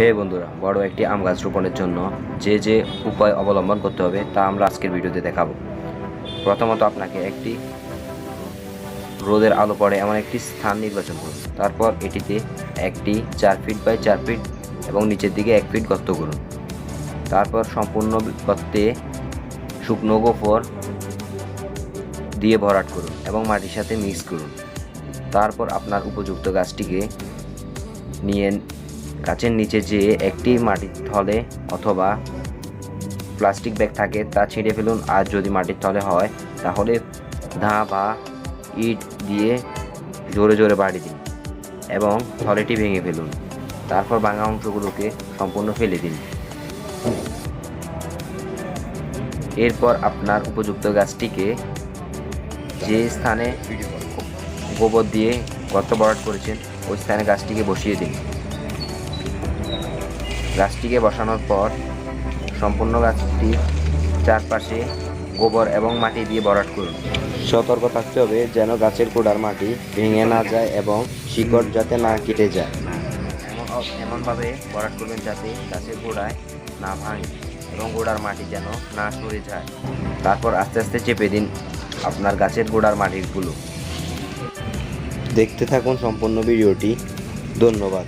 হে বন্ধুরা, বড় একটি আম গাছ রোপণের জন্য যে যে উপায় অবলম্বন করতে হবে তা আমরা আজকের ভিডিওতে দেখাবো। প্রথমত আপনাকে একটি রোদের আলো পড়ে এমন একটি স্থান নির্বাচন করুন। তারপর এটিতে একটি চার ফিট বাই চার ফিট এবং নিচের দিকে এক ফিট গর্ত করুন। তারপর সম্পূর্ণ গর্তে শুকনো গোফর দিয়ে ভরাট করুন এবং মাটির সাথে মিক্স করুন। তারপর আপনার উপযুক্ত গাছটিকে নিয়ে গাছের নিচে যে একটি মাটির থলে অথবা প্লাস্টিক ব্যাগ থাকে তা ছিঁড়ে ফেলুন। আর যদি মাটির থলে হয়, তাহলে ধা বা ইট দিয়ে জোরে জোরে বাড়ি দিন এবং থলেটি ভেঙে ফেলুন। তারপর ভাঙা অংশগুলোকে সম্পূর্ণ ফেলে দিন। এরপর আপনার উপযুক্ত গাছটিকে যে স্থানে গোবর দিয়ে গর্ত বরাট করেছেন, ওই স্থানে গাছটিকে বসিয়ে দিন। গাছটিকে বসানোর পর সম্পূর্ণ গাছটি চারপাশে গোবর এবং মাটি দিয়ে ভরাট করুন। সতর্ক থাকতে হবে যেন গাছের গোড়ার মাটি ভেঙে না যায় এবং শিকড় যাতে না কেটে যায়। এমনভাবে ভরাট করবেন যাতে গাছের গোড়ায় না ভাঙে এবং গোড়ার মাটি যেন না সরে যায়। তারপর আস্তে আস্তে চেপে দিন আপনার গাছের গোড়ার মাটিগুলো। দেখতে থাকুন সম্পূর্ণ ভিডিওটি। ধন্যবাদ।